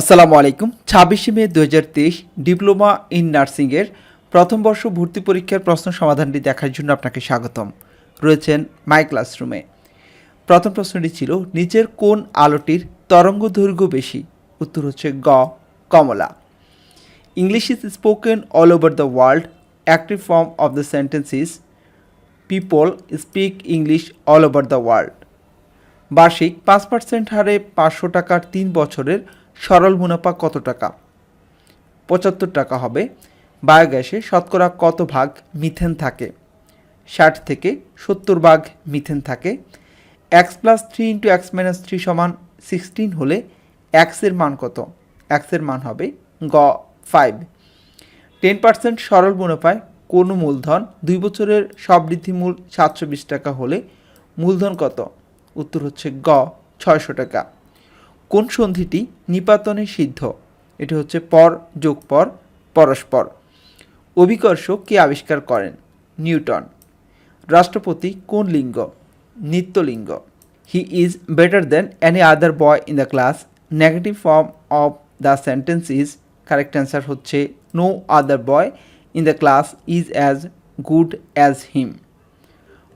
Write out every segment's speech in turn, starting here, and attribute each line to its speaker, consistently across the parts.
Speaker 1: আসসালামু আলাইকুম। ছাব্বিশে মে দু হাজার তেইশ ডিপ্লোমা ইন নার্সিংয়ের প্রথম বর্ষ ভর্তি পরীক্ষার প্রশ্ন সমাধানটি দেখার জন্য আপনাকে স্বাগতম। রয়েছেন মাই ক্লাসরুমে। প্রথম প্রশ্নটি ছিল, নিচের কোন আলোটির তরঙ্গ দৈর্ঘ্য বেশি? উত্তর হচ্ছে গ, কমলা। English is spoken all over the world active form of the sentence is people speak English all over the world বার্ষিক পাঁচ পার্সেন্ট হারে পাঁচশো টাকার তিন বছরের সরল মুনাফা কত টাকা? পঁচাত্তর টাকা হবে। বায়োগ্যাসে শতকরা কত ভাগ মিথেন থাকে? ষাট থেকে সত্তর ভাগ মিথেন থাকে। X plus three into x minus three সমান সিক্সটিন হলে এক্সের মান কত? এক্সের মান হবে গ, ফাইভ। টেন পার্সেন্ট সরল মুনাফায় কোনো মূলধন দুই বছরের সবৃদ্ধি মূল সাতশো বিশ টাকা হলে মূলধন কত? উত্তর হচ্ছে গ, ছয়শো টাকা। কোন সন্ধিটি নিপাতনে সিদ্ধ? এটি হচ্ছে পর যোগ পর পরস্পর। অভিকর্ষ কে আবিষ্কার করেন? নিউটন। রাষ্ট্রপতি কোন লিঙ্গ? নিত্যলিঙ্গ। He is better than any other boy in the class negative form of the sentence is correct answer হচ্ছে no other boy in the class is as good as him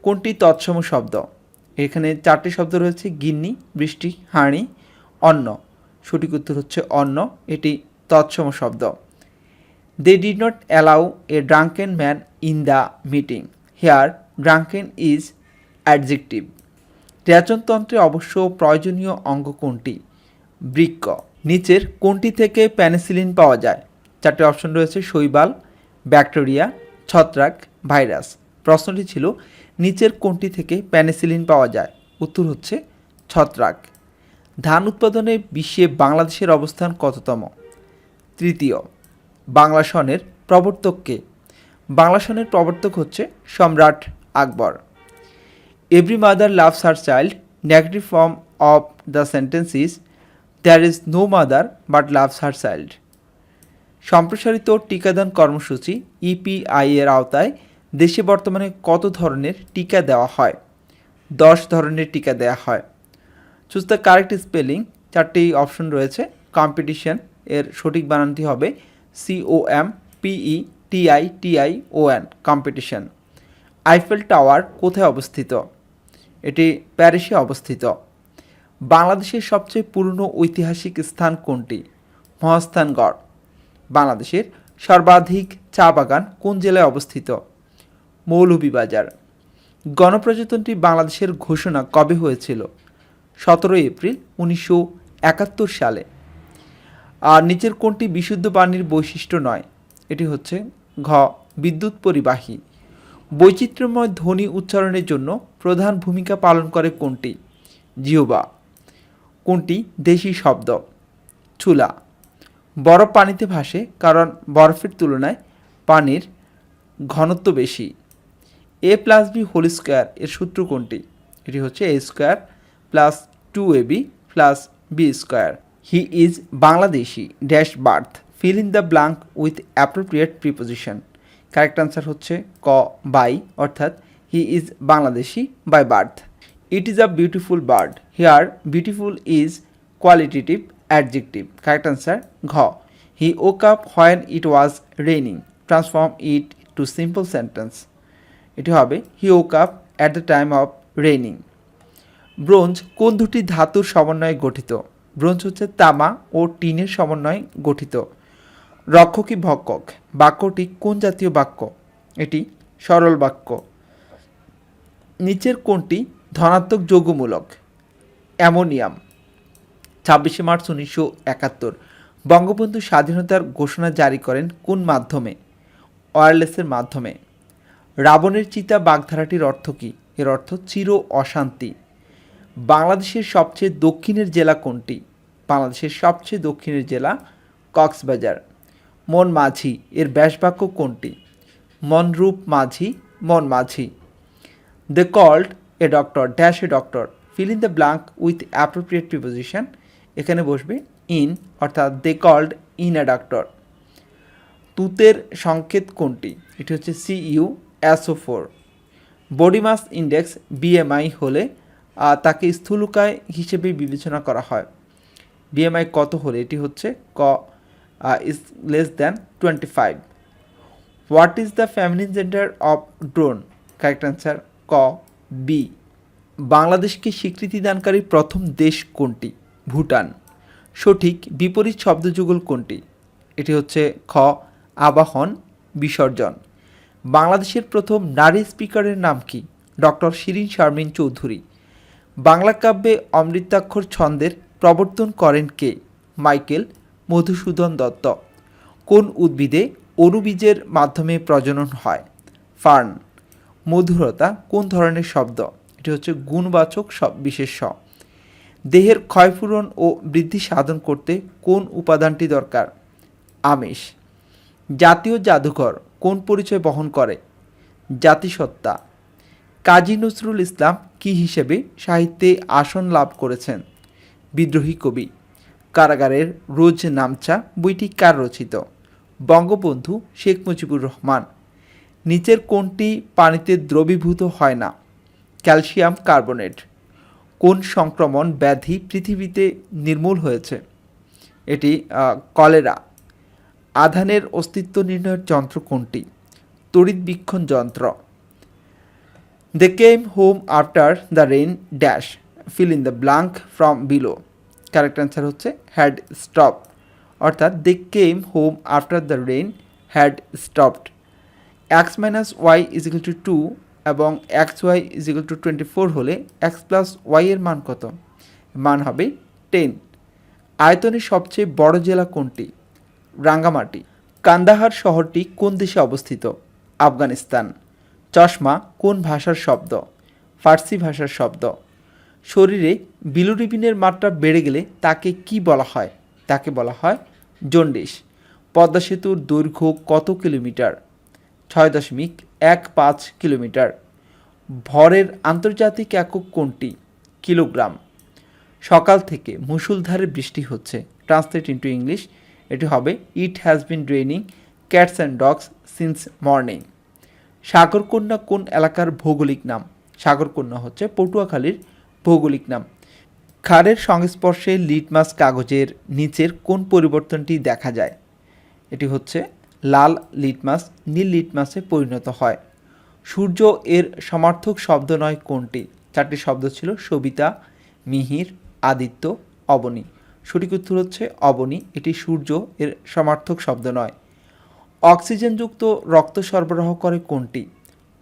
Speaker 1: কোনটি তৎসম শব্দ? এখানে চারটি শব্দ রয়েছে, গিন্নি, বৃষ্টি, হাঁড়ি অন্ন। সঠিক উত্তর হচ্ছে অন্ন, এটি তৎসম শব্দ। They did not allow a drunken man in the meeting here drunken is adjective রেচনতন্ত্রে অবশ্য প্রয়োজনীয় অঙ্গ কোনটি? বৃক্ক। নিচের কোনটি থেকে প্যানিসিলিন পাওয়া যায়? চারটি অপশন রয়েছে, শৈবাল, ব্যাকটেরিয়া, ছত্রাক, ভাইরাস। প্রশ্নটি ছিল, নিচের কোনটি থেকে প্যানিসিলিন পাওয়া যায়? উত্তর হচ্ছে, ছত্রাক। ধান উৎপাদনে বিশ্বে বাংলাদেশের অবস্থান কততম? তৃতীয়, বাংলা সনের প্রবর্তককে। বাংলা সনের প্রবর্তক হচ্ছে সম্রাট Akbar. Every mother loves her child negative form of the sentence is there is no mother but loves her child সম্প্রসারিত টিকাদান কর্মসূচি ইপিআই এর আওতায় দেশে বর্তমানে কত ধরনের টিকা দেওয়া হয়? দশ ধরনের টিকা দেওয়া হয়। চুজ দ্য কারেক্ট স্পেলিং চারটি অপশন রয়েছে কম্পিটিশন এর সঠিক বানানটি হবে C O M P E T I T I O N competition Eiffel Tower কোথায় অবস্থিত? এটি প্যারিসে অবস্থিত। বাংলাদেশের সবচেয়ে পুরনো ঐতিহাসিক স্থান কোনটি? মহাস্থানগড়। বাংলাদেশের সর্বাধিক চা বাগান কোন জেলায় অবস্থিত? মৌলভীবাজার। গণপ্রজাতন্ত্রী বাংলাদেশের ঘোষণা কবে হয়েছিল? সতেরোই এপ্রিল উনিশশো একাত্তর সালে। আর নিচের কোনটি বিশুদ্ধ পানির বৈশিষ্ট্য নয়। এটি হচ্ছে ঘ, বিদ্যুৎ পরিবাহী। বৈচিত্র্যময় ধ্বনি উচ্চারণের জন্য প্রধান ভূমিকা পালন করে কোনটি জিওবা। কোনটি দেশি শব্দ, চুলা। বরফ পানিতে ভাসে কারণ বরফের তুলনায় পানির ঘনত্ব বেশি। A plus B whole square এর সূত্র কোনটি এটি হচ্ছে A square plus two A B plus B square he is Bangladeshi dash birth fill in the blank with appropriate preposition correct answer হচ্ছে ক বাই অর্থাৎ he is Bangladeshi by birth it is a beautiful bird here beautiful is qualitative adjective correct answer ঘ. He woke up when it was raining transform it to simple sentence এটি হবে he woke up at the time of raining bronze কোন দুটি ধাতুর সমন্বয়ে গঠিত? Bronze হচ্ছে তামা ও টিনের সমন্বয়ে গঠিত। রক্ষকী ভক্ষক। বাক্যটি কোন জাতীয় বাক্য? এটি সরল বাক্য। নিচের কোনটি ধনাত্মক যৌগমূলক। অ্যামোনিয়াম। ছাব্বিশে মার্চ উনিশশো একাত্তর। বঙ্গবন্ধু স্বাধীনতার ঘোষণা জারি করেন কোন মাধ্যমে? ওয়্যারলেসের মাধ্যমে। রাবণের চিতা বাগধারাটির অর্থ কী? এর অর্থ চির অশান্তি। বাংলাদেশের সবচেয়ে দক্ষিণের জেলা কোনটি? বাংলাদেশের সবচেয়ে দক্ষিণের জেলা কক্সবাজার। মন মাঝি, এর ব্যাসবাক্য কোনটি? মনরূপ মাঝি, মন মাঝি। They called a doctor dash a doctor fill in the blank with appropriate preposition এখানে বসবে ইন অর্থাৎ they called in a doctor তুতের সংকেত কোনটি? এটি হচ্ছে C U S O four body mass index BMI হলে তাকে স্থূলকায় হিসেবে বিবেচনা করা হয়। বিএমআই কত হলে? এটি হচ্ছে ক is less than twenty five what is the feminine gender of drone correct answer ক বি বাংলাদেশকে স্বীকৃতি দানকারী প্রথম দেশ কোনটি? ভুটান। সঠিক বিপরীত শব্দযুগল কোনটি? এটি হচ্ছে খ, আবাহন বিসর্জন। বাংলাদেশের প্রথম নারী স্পিকারের নাম কি? ডক্টর শিরিন শারমিন চৌধুরী। বাংলা কাব্যে অমৃতাক্ষর ছন্দের প্রবর্তন করেন কে? মাইকেল মধুসূদন দত্ত। কোন উদ্ভিদে অণুবীজের মাধ্যমে প্রজনন হয়? ফার্ন। মধুরতা কোন ধরনের শব্দ? এটি হচ্ছে গুণবাচক সব বিশেষ্য। দেহের ক্ষয়পূরণ ও বৃদ্ধি সাধন করতে কোন উপাদানটি দরকার? আমিষ। জাতীয় জাদুঘর কোন পরিচয় বহন করে? জাতিসত্তা। কাজী নজরুল ইসলাম কি হিসেবে সাহিত্যে আসন লাভ করেছেন? বিদ্রোহী কবি, কারাগারের রোজ নামচা বইটি কার রচিত? বঙ্গবন্ধু শেখ মুজিবুর রহমান, নিচের কোনটি পানিতে দ্রবীভূত হয় না, ক্যালসিয়াম কার্বনেট, কোন সংক্রমণ ব্যাধি পৃথিবীতে নির্মূল হয়েছে? এটি কলেরা, আধানের অস্তিত্ব নির্ণয়ের যন্ত্র কোনটি? তড়িৎবীক্ষণ যন্ত্র they came home after the rain dash fill in the blank from below correct answer হচ্ছে হ্যাড স্টপ অর্থাৎ they came home after the rain had stopped x minus y is equal to two এবং x y is equal to twenty four হলে x plus Y এর মান কত? মান হবে ten আয়তনের সবচেয়ে বড় জেলা কোনটি? রাঙ্গামাটি। কান্দাহার শহরটি কোন দেশে অবস্থিত? আফগানিস্তান। চশমা কোন ভাষার শব্দ? ফার্সি ভাষার শব্দ। শরীরে বিলুরিবিনের মাত্রা বেড়ে গেলে তাকে কি বলা হয়? তাকে বলা হয় জন্ডিস পদ্মা সেতুর দৈর্ঘ্য কত কিলোমিটার? ছয় দশমিক এক পাঁচ কিলোমিটার। ভরের আন্তর্জাতিক একক কোনটি? কিলোগ্রাম। সকাল থেকে মুষলধারে বৃষ্টি হচ্ছে। ট্রান্সলেট ইন্টু ইংলিশ এটি হবে it has been draining cats and dogs since morning সাগরকন্যা কোন এলাকার ভৌগোলিক নাম? সাগরকন্যা হচ্ছে পটুয়াখালীর ভৌগোলিক নাম। ক্ষারের সংস্পর্শে লিটমাস কাগজের নিচের কোন পরিবর্তনটি দেখা যায়? এটি হচ্ছে লাল লিটমাস নীল লিটমাসে পরিণত হয়। সূর্য এর সমার্থক শব্দ নয় কোনটি? চারটি শব্দ ছিল সবিতা, মিহির, আদিত্য, অবনী। সঠিক উত্তর হচ্ছে অবনী। এটি সূর্য এর সমার্থক শব্দ নয়। অক্সিজেনযুক্ত রক্ত সরবরাহ করে কোনটি?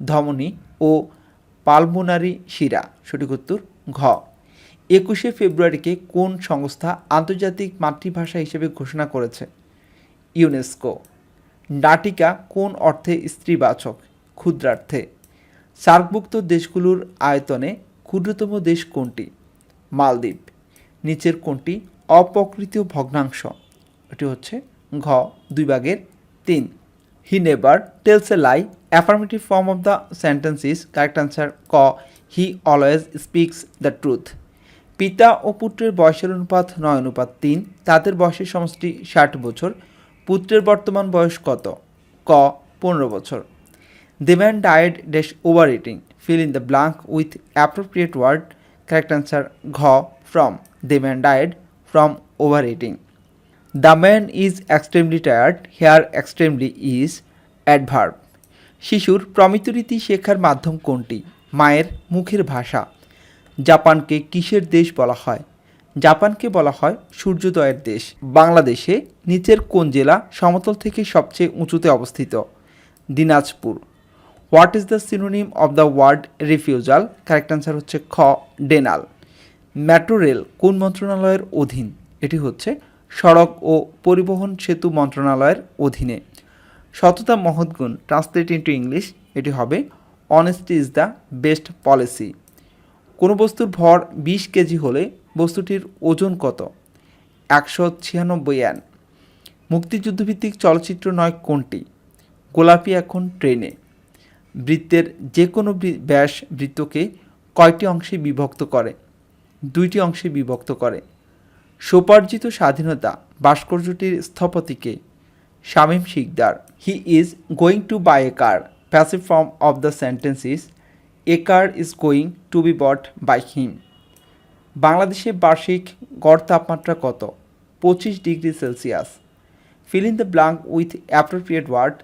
Speaker 1: ধমনী ও পালমোনারি শিরা। সঠিক উত্তর, ঘ। একুশে ফেব্রুয়ারিকে কোন সংস্থা আন্তর্জাতিক মাতৃভাষা হিসেবে ঘোষণা করেছে? ইউনেস্কো। নাটিকা কোন অর্থে স্ত্রীবাচক? ক্ষুদ্রার্থে। সার্কভুক্ত দেশগুলোর আয়তনে ক্ষুদ্রতম দেশ কোনটি? মালদ্বীপ। নিচের কোনটি? অপ্রকৃতীয় ভগ্নাংশ। এটি হচ্ছে ঘ, দুই ভাগের তিন he never tells a lie affirmative form of the sentence is correct answer ক he always speaks the truth পিতা ও পুত্রের বয়সের অনুপাত নয়, অনুপাত তিন তাদের বয়সের সমষ্টি ষাট বছর পুত্রের বর্তমান বয়স কত ক, পনেরো বছর The man died dash overeating. Fill in the blank with appropriate word. Correct ঘ from from. The man from over overeating. The man is extremely tired here extremely is adverb. শিশুর প্রমিতরীতি শেখার মাধ্যম কোনটি? মায়ের মুখের ভাষা। জাপানকে কিসের দেশ বলা হয়? জাপানকে বলা হয় সূর্যোদয়ের দেশ। বাংলাদেশে নিচের কোন জেলা সমতল থেকে সবচেয়ে উঁচুতে অবস্থিত? Dinajpur. What is the synonym of the word refusal? Correct answer হচ্ছে খ, ডেনাল। মেট্রো রেল কোন মন্ত্রণালয়ের অধীন? এটি হচ্ছে সড়ক ও পরিবহন সেতু মন্ত্রণালয়ের অধীনে। সততা মহৎগুণ ট্রান্সলেট ইন্টু ইংলিশ এটি হবে honesty is the best policy কোনো বস্তুর ভর বিশ কেজি হলে বস্তুটির ওজন কত? একশো ছিয়ানব্বই অ্যান মুক্তিযুদ্ধভিত্তিক চলচ্চিত্র নয় কোনটি? গোলাপি এখন ট্রেনে। বৃত্তের যে কোনো ব্যাস বৃত্তকে কয়টি অংশে বিভক্ত করে? দুইটি অংশে বিভক্ত করে। সোপার্জিত স্বাধীনতা ভাস্কর্যটির স্থপতিকে Shamim Sikdar. He is going to buy a car passive form of the sentence is a car is going to be bought by him বাংলাদেশে বার্ষিক গড় তাপমাত্রা কত? পঁচিশ degree Celsius. Fill in the blank with appropriate word.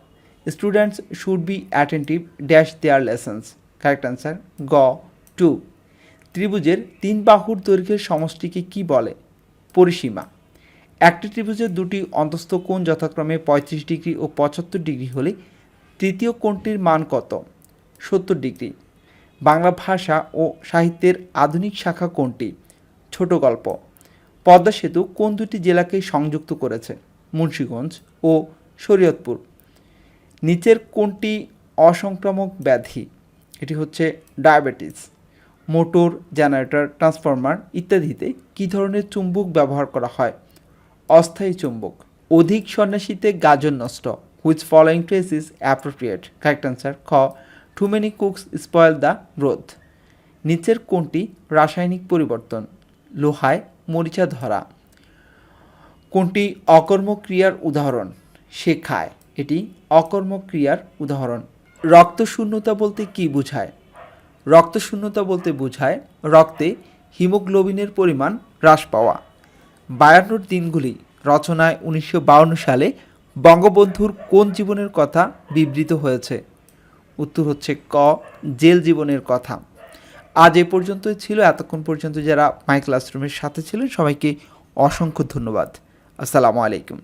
Speaker 1: Students should be attentive, dash their lessons. Correct answer? গ to ত্রিভুজের তিন বাহুর দৈর্ঘ্যের সমষ্টিকে কি বলে? পরিসীমা। একটি ত্রিভুজের দুটি অন্তস্থ কোণ যথাক্রমে পঁয়ত্রিশ ডিগ্রি ও পঁচাত্তর ডিগ্রি হলে তৃতীয় কোণটির মান কত? সত্তর ডিগ্রি। বাংলা ভাষা ও সাহিত্যের আধুনিক শাখা কোনটি? ছোট গল্প। পদ্মা সেতু কোন দুটি জেলাকে সংযুক্ত করেছে? মুন্সীগঞ্জ ও শরীয়তপুর। নিচের কোনটি অসংক্রামক ব্যাধি। এটি হচ্ছে ডায়াবেটিস, মোটর, জেনারেটর, ট্রান্সফরমার ইত্যাদিতে কী ধরনের চুম্বক ব্যবহার করা হয়? অস্থায়ী চুম্বক। অধিক সন্ন্যাসীতে গাজন নষ্ট which following trace is appropriate correct answer খ too many cooks spoil the broth নিচের কোনটি রাসায়নিক পরিবর্তন? লোহায় মরিচা ধরা। কোনটি অকর্মক্রিয়ার উদাহরণ? শেখায়। এটি অকর্মক্রিয়ার উদাহরণ। রক্তশূন্যতা বলতে কি বোঝায়? রক্তশূন্যতা বলতে বোঝায়, রক্তে হিমোগ্লোবিনের পরিমাণ হ্রাস পাওয়া। বায়ান্নর দিনগুলি রচনায় উনিশশো সালে বঙ্গবন্ধুর কোন জীবনের কথা বিবৃত হয়েছে? উত্তর হচ্ছে ক, জেল জীবনের কথা। আজ এ পর্যন্তই ছিল। এতক্ষণ পর্যন্ত যারা মাই ক্লাসরুমের সাথে ছিলেন, সবাইকে অসংখ্য ধন্যবাদ। আসসালামু আলাইকুম।